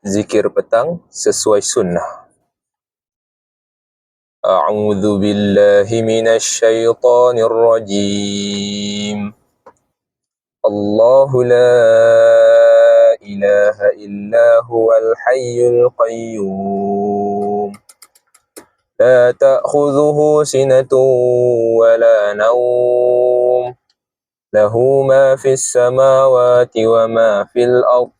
zikir petang sesuai sunnah. A'udzu billahi minasy syaithanir rajim. Allahu la ilaha illa huwal hayyul qayyum. La ta'khudhuhu sinatun wa la nawm. Lahu ma fis samawati wa ma fil ardh.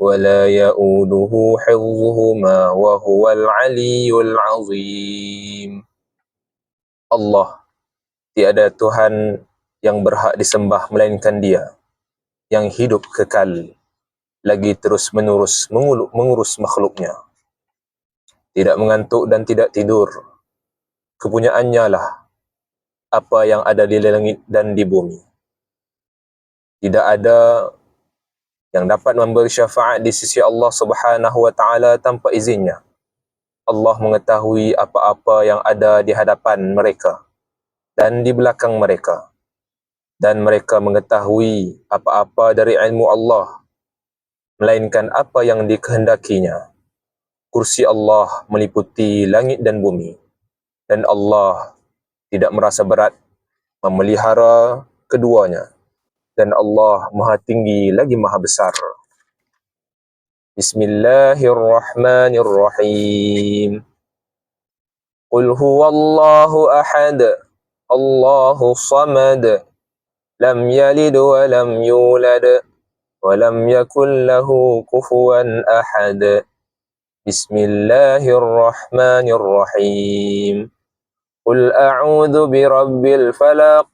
ولا يؤوده حفظهما وهو العلي العظيم Allah tiada Tuhan yang berhak disembah melainkan dia yang hidup kekal lagi terus menerus mengurus makhluknya tidak mengantuk dan tidak tidur kepunyaannya lah apa yang ada di langit dan di bumi tidak ada yang dapat memberi syafaat di sisi Allah Subhanahu wa taala tanpa izinnya. Allah mengetahui apa-apa yang ada di hadapan mereka dan di belakang mereka. Dan mereka mengetahui apa-apa dari ilmu Allah melainkan apa yang dikehendakinya. Kursi Allah meliputi langit dan bumi. Dan Allah tidak merasa berat memelihara keduanya dan Allah Maha Tinggi lagi Maha Besar. Bismillahirrahmanirrahim. Qul huwallahu ahad. Allahu samad. Lam yalid wa lam yulad wa lam yakul lahu kufuwan ahad. Bismillahirrahmanirrahim. Qul a'udzu birabbil falaq.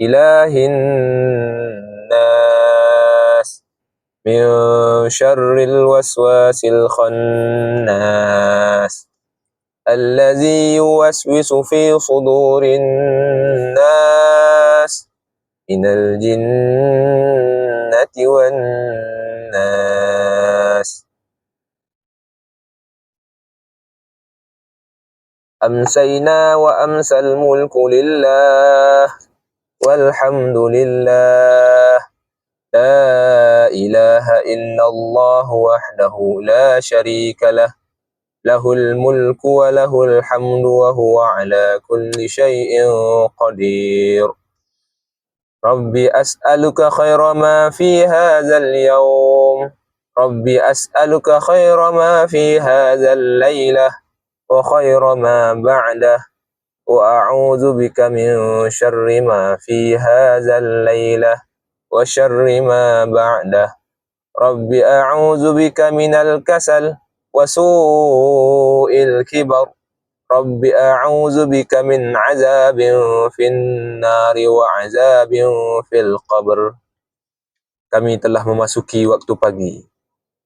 إله الناس من شر الوسواس الخناس الذي يوسوس في صدور الناس من الجنة والناس. أمسينا وأمسى الملك لله. والحمد لله. لا إله إلا الله وحده لا شريك له. له الملك وله الحمد وهو على كل شيء قدير. ربي أسألك خير ما في هذا اليوم. ربي أسألك خير ما في هذا الليلة وخير ما بعده. وأعوذ بك من شر ما في هذا الليلة وشر ما بعده رب أعوذ بك من الكسل وسوء الكبر رب أعوذ بك من عذاب في النار وعذاب في القبر Kami telah memasuki waktu pagi.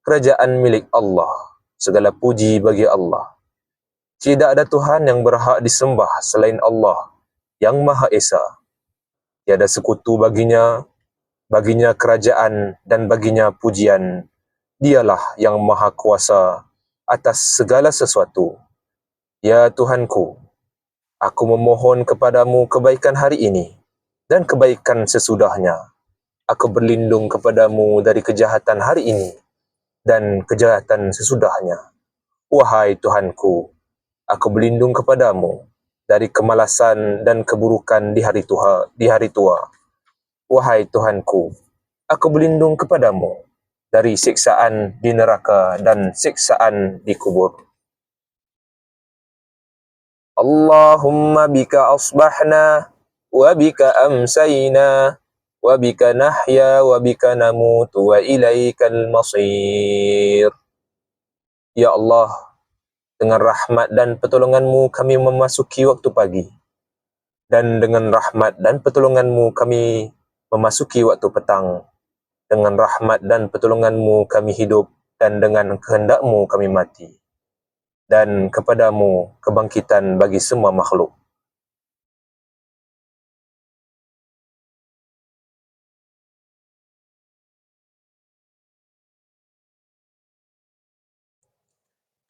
Kerajaan milik Allah. Segala puji bagi Allah. Tidak ada Tuhan yang berhak disembah selain Allah yang Maha Esa. Tiada sekutu baginya, baginya kerajaan dan baginya pujian. Dialah yang Maha Kuasa atas segala sesuatu. Ya Tuhanku, aku memohon kepadamu kebaikan hari ini dan kebaikan sesudahnya. Aku berlindung kepadamu dari kejahatan hari ini dan kejahatan sesudahnya. Wahai Tuhanku, aku berlindung kepadamu dari kemalasan dan keburukan di hari tua di hari tua wahai tuhanku aku berlindung kepadamu dari siksaan di neraka dan siksaan di kubur Allahumma bika asbahna wa bika amsayna wa bika nahya wa bika namutu wa ilaikal masir. Ya Allah, dengan rahmat dan pertolonganmu kami memasuki waktu pagi. Dan dengan rahmat dan pertolonganmu kami memasuki waktu petang. Dengan rahmat dan pertolonganmu kami hidup dan dengan kehendakmu kami mati. Dan kepadamu kebangkitan bagi semua makhluk.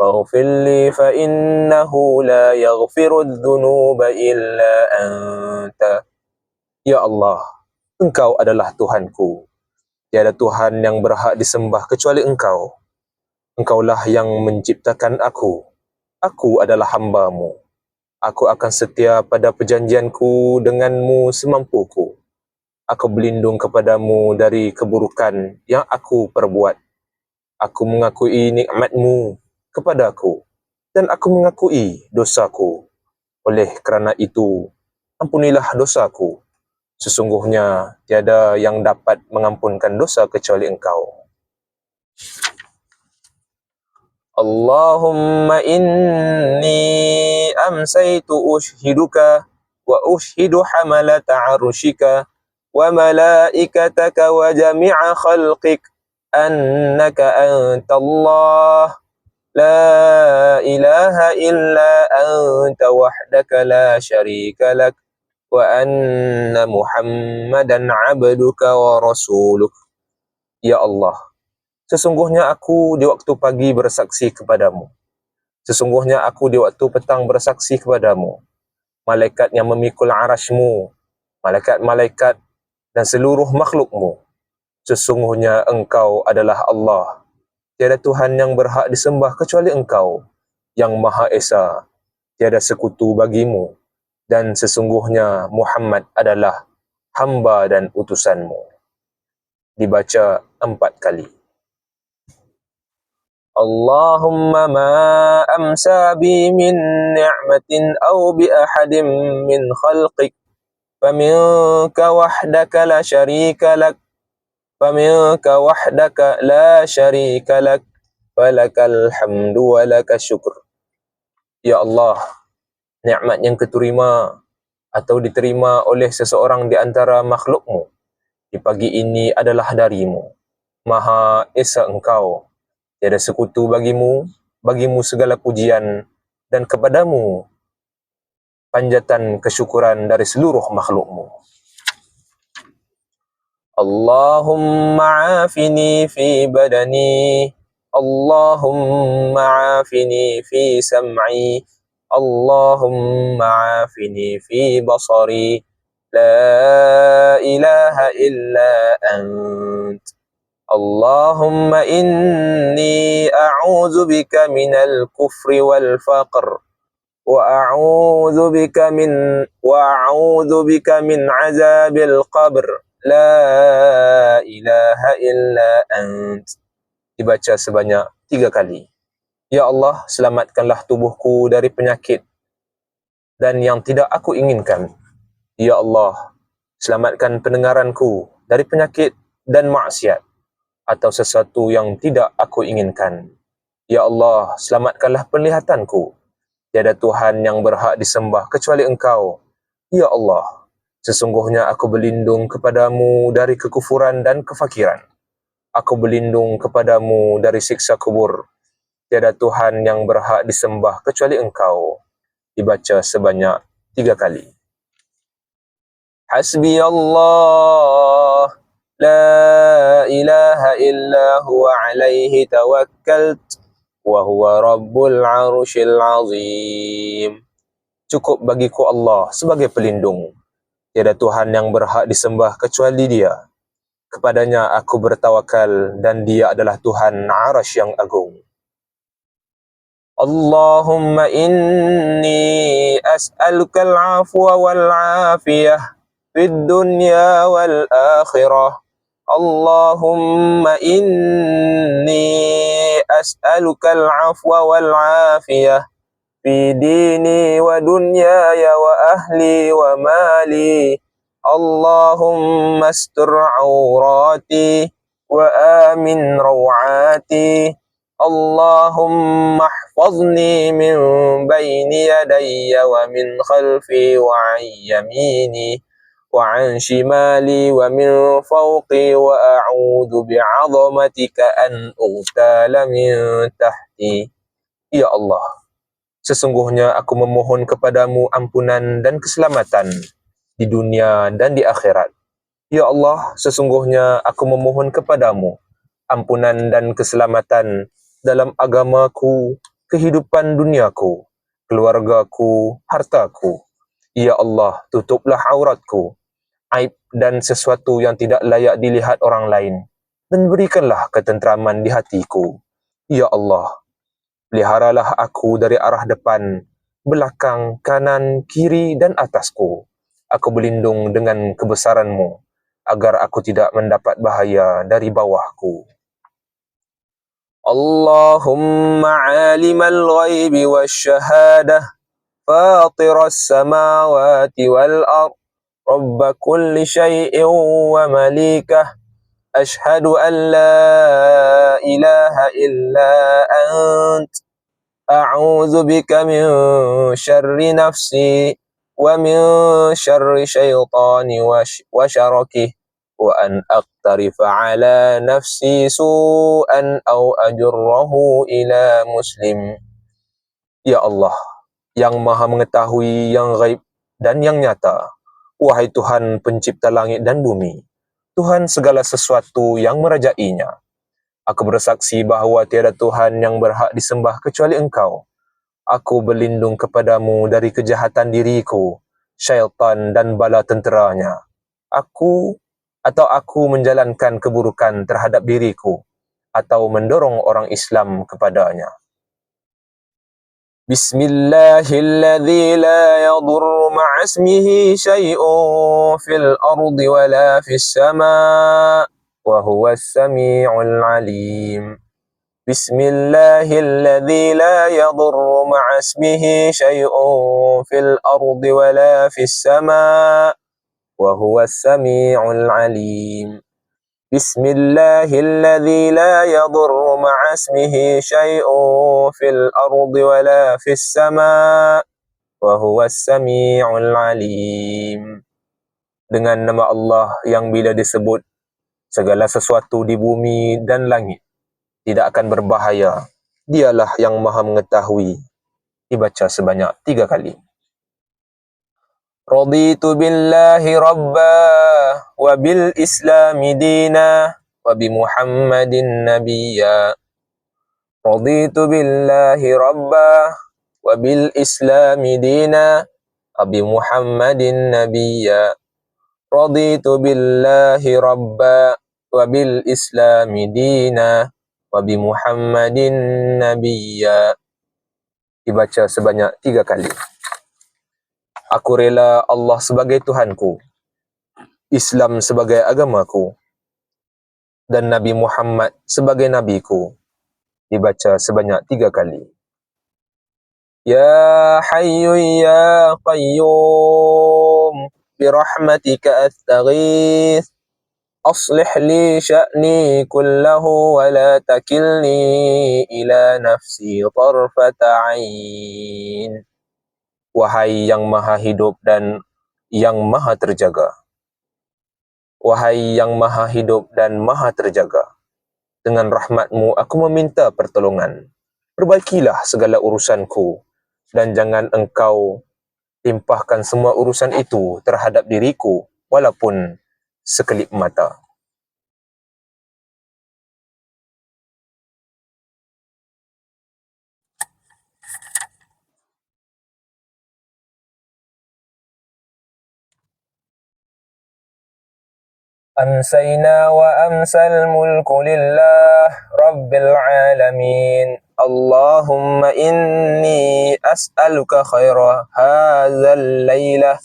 فاغفر لي فإنه لا يغفر الذنوب إلا أنت Ya Allah, Engkau adalah Tuhanku. Tiada Tuhan yang berhak disembah kecuali Engkau. Engkaulah yang menciptakan aku. Aku adalah hambamu. Aku akan setia pada perjanjianku denganmu semampuku. Aku berlindung kepadamu dari keburukan yang aku perbuat. Aku mengakui nikmatmu kepada aku dan aku mengakui dosaku. Oleh kerana itu, ampunilah dosaku. Sesungguhnya tiada yang dapat mengampunkan dosa kecuali engkau. Allahumma inni amsaytu ushiduka wa ushidu hamalata arushika wa malaikataka wa jami'a khalqik annaka antallah لا إله إلا أنت وحدك لا شريك لك وأن محمدا عبدك ورسولك Ya Allah, sesungguhnya aku di waktu pagi bersaksi kepadamu. Sesungguhnya aku di waktu petang bersaksi kepadamu. Malaikat yang memikul arasmu, malaikat-malaikat dan seluruh makhlukmu. Sesungguhnya engkau adalah Allah Tiada Tuhan yang berhak disembah kecuali Engkau, yang Maha Esa. Tiada sekutu bagimu, dan sesungguhnya Muhammad adalah hamba dan utusanmu. Dibaca empat kali. Allahumma ma amsa bi min ni'matin aw bi ahadin min khalqik faminka wahdaka la sharika lak فمنك وحدك لا شريك لك ولك الحمد ولك الشكر Ya Allah, nikmat yang keterima atau diterima oleh seseorang di antara makhlukmu di pagi ini adalah darimu. Maha Esa Engkau, tiada sekutu bagimu, bagimu segala pujian dan kepadamu panjatan kesyukuran dari seluruh makhlukmu. اللهم عافني في بدني اللهم عافني في سمعي اللهم عافني في بصري. لا إله إلا أنت. اللهم إني أعوذ بك من الكفر والفقر وأعوذ بك من وأعوذ بك من عذاب القبر. La ilaha illa ant. Dibaca sebanyak tiga kali. Ya Allah, selamatkanlah tubuhku dari penyakit dan yang tidak aku inginkan. Ya Allah, selamatkan pendengaranku dari penyakit dan maksiat atau sesuatu yang tidak aku inginkan. Ya Allah, selamatkanlah penglihatanku. Tiada Tuhan yang berhak disembah kecuali Engkau. Ya Allah, Sesungguhnya aku berlindung kepadamu dari kekufuran dan kefakiran. Aku berlindung kepadamu dari siksa kubur. Tiada Tuhan yang berhak disembah kecuali engkau. Dibaca sebanyak tiga kali. Hasbi Allah. La ilaha illa huwa alaihi tawakkalt. Wa huwa rabbul arshil azim. Cukup bagiku Allah sebagai pelindung Tiada Tuhan yang berhak disembah kecuali dia. Kepadanya aku bertawakal dan dia adalah Tuhan arash yang agung. Allahumma inni as'aluka al-afwa wal-afiyah fid dunya wal-akhirah. Allahumma inni as'aluka al-afwa wal-afiyah في ديني ودنياي وأهلي ومالي. اللهم استر عوراتي وآمن روعاتي. اللهم احفظني من بين يدي ومن خلفي وعن يميني وعن شمالي ومن فوقي. وأعوذ بعظمتك أن أغتال من تحتي. يا الله. Sesungguhnya aku memohon kepadamu ampunan dan keselamatan di dunia dan di akhirat. Ya Allah, sesungguhnya aku memohon kepadamu ampunan dan keselamatan dalam agamaku, kehidupan duniaku, keluargaku, hartaku. Ya Allah, tutuplah auratku, aib dan sesuatu yang tidak layak dilihat orang lain dan berikanlah ketenteraman di hatiku. Ya Allah, peliharalah aku dari arah depan, belakang, kanan, kiri dan atasku. Aku berlindung dengan kebesaranmu, agar aku tidak mendapat bahaya dari bawahku. Allahumma alimal ghaibi wa syahadah, fatir as-samawati wal ar, rabba kulli syai'in wa malikah, ashhadu an la ilaha illa ant, أعوذ بك من شر نفسي ومن شر شيطان وشركه وأن أقترف على نفسي سوءا أو أجره إلى مسلم Ya Allah, yang maha mengetahui yang gaib dan yang nyata, wahai Tuhan pencipta langit dan bumi, Tuhan segala sesuatu yang merajainya, Aku bersaksi bahawa tiada Tuhan yang berhak disembah kecuali Engkau. Aku berlindung kepadamu dari kejahatan diriku, syaitan dan bala tenteranya. Aku atau aku menjalankan keburukan terhadap diriku atau mendorong orang Islam kepadanya. Bismillahilladzi la yadurru ma'asmihi syai'un fil ardi wala fis sama' وهو السميع العليم. بسم الله الذي لا يضر مع اسمه شيء في الأرض ولا في السماء وهو السميع العليم. بسم الله الذي لا يضر مع اسمه شيء في الأرض ولا في السماء وهو السميع العليم. Dengan nama Allah yang bila disebut segala sesuatu di bumi dan langit tidak akan berbahaya. Dialah yang maha mengetahui. Dibaca sebanyak tiga kali. Raditu billahi rabba wa bil islami dina wa bi muhammadin nabiyya. Raditu billahi rabba wa bil islami dina wa bi muhammadin nabiyya. Raditu billahi rabba islami dina wabi muhammadin nabiyya dibaca sebanyak tiga kali. Aku rela Allah sebagai Tuhanku Islam sebagai agamaku dan Nabi Muhammad sebagai nabiku. Dibaca sebanyak tiga kali. Ya Hayyu Ya Qayyum Birahmatika Astaghith أصلح لي شأني كله ولا تكلني إلى نفسي طرفة عين Wahai yang maha hidup dan yang maha terjaga. Wahai yang maha hidup dan maha terjaga. Dengan rahmatmu aku meminta pertolongan. Perbaikilah segala urusanku dan jangan engkau timpahkan semua urusan itu terhadap diriku walaupun sekelip mata. أمسينا وأمسى الملك لله رب العالمين اللهم إني أسألك خير هذا الليلة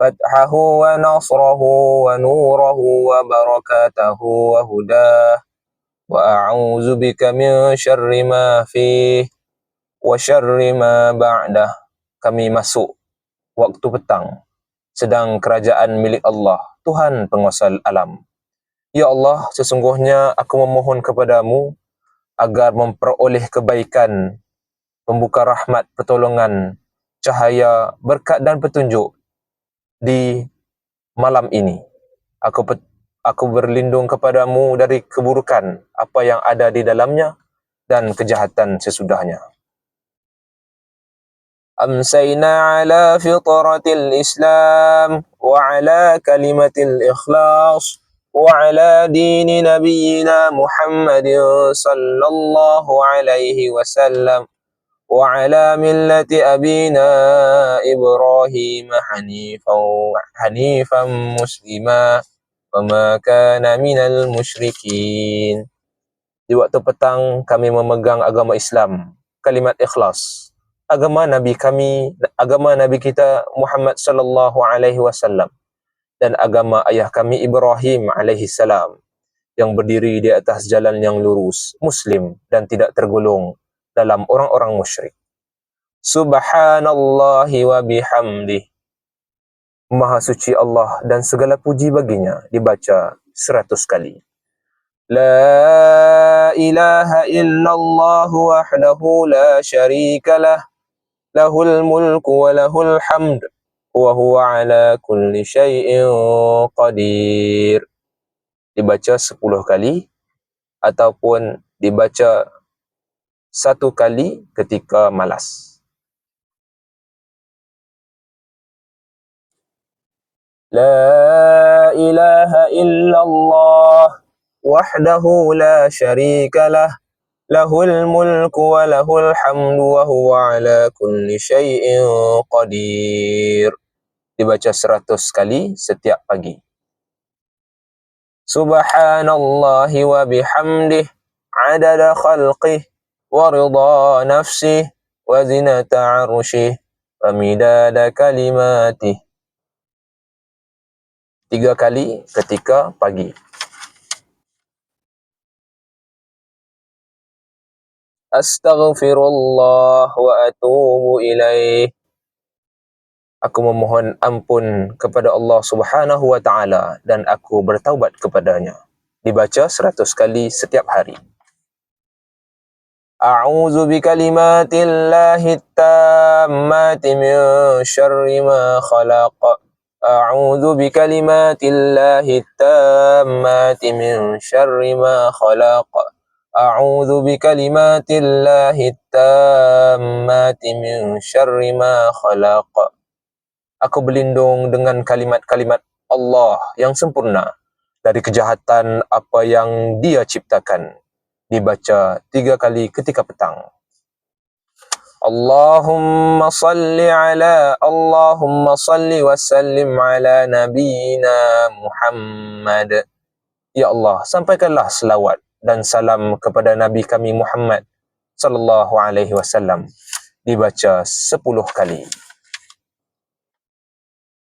فتحه ونصره ونوره وبركاته وهداه وأعوذ بك من شر ما فيه وشر ما بعده kami masuk waktu petang sedang kerajaan milik Allah Tuhan penguasa alam. Ya Allah, sesungguhnya aku memohon kepadamu agar memperoleh kebaikan, membuka rahmat, pertolongan, cahaya, berkat dan petunjuk di malam ini. Aku aku berlindung kepadamu dari keburukan apa yang ada di dalamnya dan kejahatan sesudahnya. أمسينا على فطرة الإسلام وعلى كلمة الإخلاص وعلى دين نبينا محمد صلى الله عليه وسلم وعلى ملة أبينا إبراهيم حنيفا حنيفا مسلما وما كان من المشركين Di waktu petang kami memegang agama Islam, kalimat ikhlas, agama nabi kami agama nabi kita Muhammad sallallahu alaihi wasallam dan agama ayah kami Ibrahim alaihi salam yang berdiri di atas jalan yang lurus muslim dan tidak tergolong dalam orang-orang musyrik. Subhanallahi wa bihamdi. Maha suci Allah dan segala puji baginya dibaca seratus kali. La ilaha illallah wahdahu la syarika lah. Lahul mulku wa lahul hamd. Wa huwa ala kulli syai'in qadir. Dibaca sepuluh kali ataupun dibaca satu kali ketika malas. La ilaha illallah wahdahu la sharika lah lahul mulku wa lahul hamdu wa huwa ala kulli shay'in qadir. Dibaca seratus kali setiap pagi. Subhanallah wa bihamdih adada khalqih wa zinata arshih wa midada kalimatih tiga kali ketika pagi Astaghfirullah wa atubu ilaih. Aku memohon ampun kepada Allah Subhanahu wa taala dan aku bertaubat kepadanya. Dibaca seratus kali setiap hari. A'udzu bikalimatillahi tammati min syarri ma khalaq. A'udzu bikalimatillahi tammati min syarri ma khalaq. أعوذ بكلمات الله التامات من شر ما خلق Aku berlindung dengan kalimat-kalimat Allah yang sempurna dari kejahatan apa yang dia ciptakan. Dibaca tiga kali ketika petang. Allahumma salli ala Allahumma salli wa sallim ala nabiyina Muhammad. Ya Allah, sampaikanlah selawat dan salam kepada Nabi kami Muhammad sallallahu alaihi wasallam dibaca 10 kali.